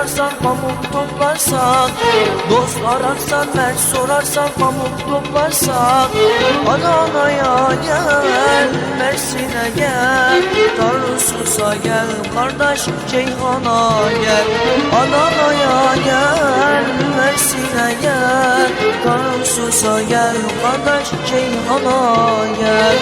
ararsan pamuk toplarsan Dost ararsan ders sorarsan pamuk toplarsan Adana'ya gel Mersin'e gel Tarsus'a gel kardeş Ceyhan'a gel. Adana'ya gel Mersin'e gel Tarsus'a gel kardeş Ceyhan'a gel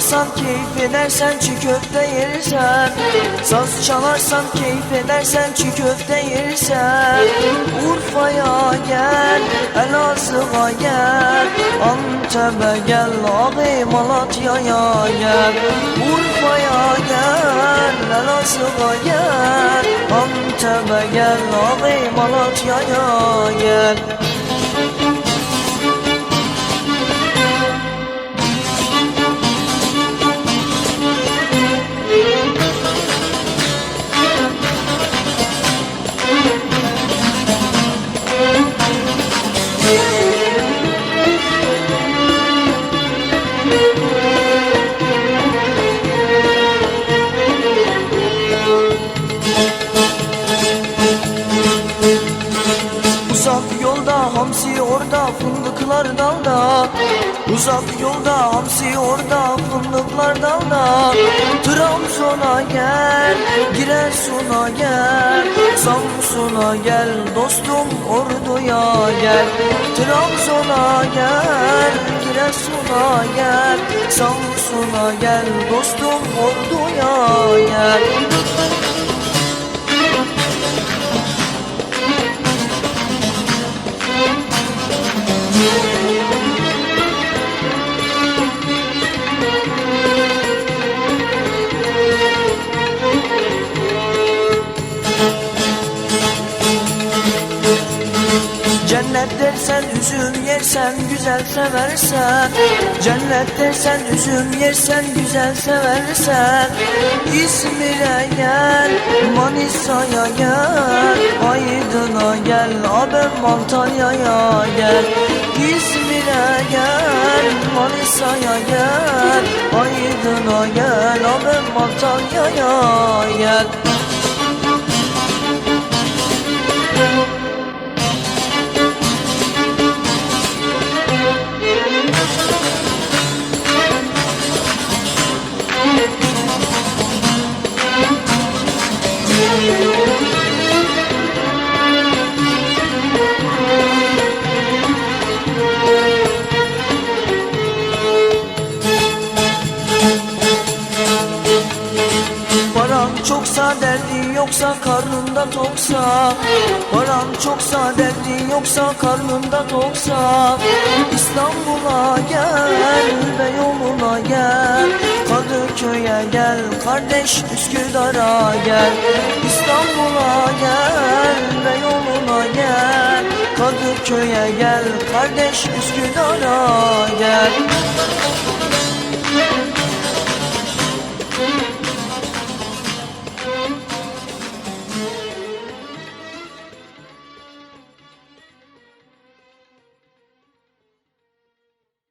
çalarsan keyif edersen çiğ köfte yersen. Saz çalarsan keyif edersen çiğ köfte yersen. Urfa'ya gel, Elazığ'a gel. Antep'e gel, abi Malatya'ya gel. Urfa'ya gel, Elazığ'a gel. Antep'e gel, abi Malatya'ya gel yolda hamsi orada fındıklar dalda. Uzak yolda hamsi orada fındıklar dalda. Trabzon'a gel Giresun'a gel. Samsun'a gel dostum Ordu'ya gel. Trabzon'a gel Giresun'a gel. Samsun'a gel dostum Ordu'ya gel Cennet dersen üzüm yersen güzel seversen. Cennet dersen üzüm yersen güzel seversen. İzmir'e gel Manisa'ya gel. Aydın'a gel Abem Antalya'ya gel. İzmir'e gel Manisa'ya gel. Aydın'a gel Abem Antalya'ya gel karnında toksa Paran çoksa derdin yoksa karnında toksa İstanbul'a gel Beyoğlu'na gel. Kadıköy'e gel kardeş Üsküdar'a gel. İstanbul'a gel Beyoğlu'na gel. Kadıköy'e gel kardeş Üsküdar'a gel